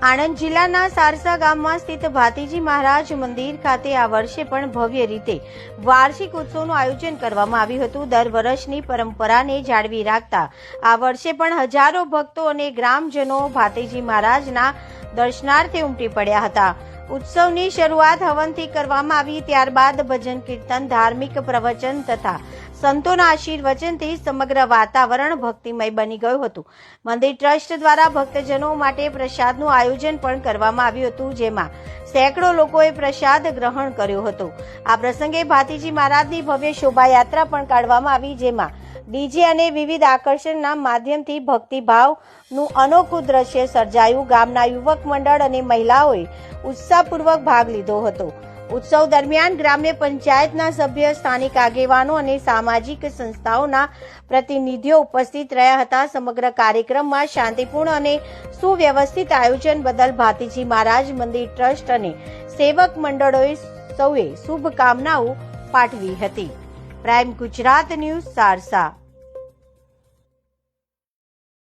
આણંદ જિલ્લાના સારસા ગામમાં સ્થિત ભાતીજી મહારાજ મંદિર ખાતે આ વર્ષે પણ ભવ્ય રીતે વાર્ષિક ઉત્સવનું આયોજન કરવામાં આવ્યું હતું. દર વર્ષની પરંપરાને જાળવી રાખતા આ વર્ષે પણ હજારો ભક્તો અને ગ્રામજનો ભાતીજી મહારાજના દર્શનાર્થે ઉમટી પડ્યા હતા. ઉત્સવની શરૂઆત હવનથી કરવામાં આવી ત્યારબાદ ભજન કીર્તન, ધાર્મિક પ્રવચન તથા સંતોના આશીર્વચનથી સમગ્ર વાતાવરણ ભક્તિમય બની ગયું હતું. મંદિર ટ્રસ્ટ દ્વારા ભક્તજનો માટે પ્રસાદનું આયોજન પણ કરવામાં આવ્યું હતું, જેમાં સેંકડો લોકોએ પ્રસાદ ગ્રહણ કર્યો હતો. આ પ્રસંગે ભાતીજી મહારાજની ભવ્ય શોભાયાત્રા પણ કાઢવામાં આવી, જેમાં ડીજે અને વિવિધ આકર્ષણના માધ્યમથી ભક્તિભાવનું અનોખું દ્રશ્ય સર્જાયું. ગામના યુવક મંડળ અને મહિલાઓએ ઉત્સાહપૂર્વક ભાગ લીધો હતો. ઉત્સવ દરમિયાન ગ્રામ્ય પંચાયતના સભ્ય, સ્થાનિક આગેવાનો અને સામાજિક સંસ્થાઓના પ્રતિનિધિઓ ઉપસ્થિત રહ્યા હતા. સમગ્ર કાર્યક્રમમાં શાંતિપૂર્ણ અને સુવ્યવસ્થિત આયોજન બદલ ભાતીજી મહારાજ મંદિર ટ્રસ્ટ અને સેવક મંડળોએ સૌએ શુભકામનાઓ પાઠવી હતી. Prime Gujarat news Sarsa.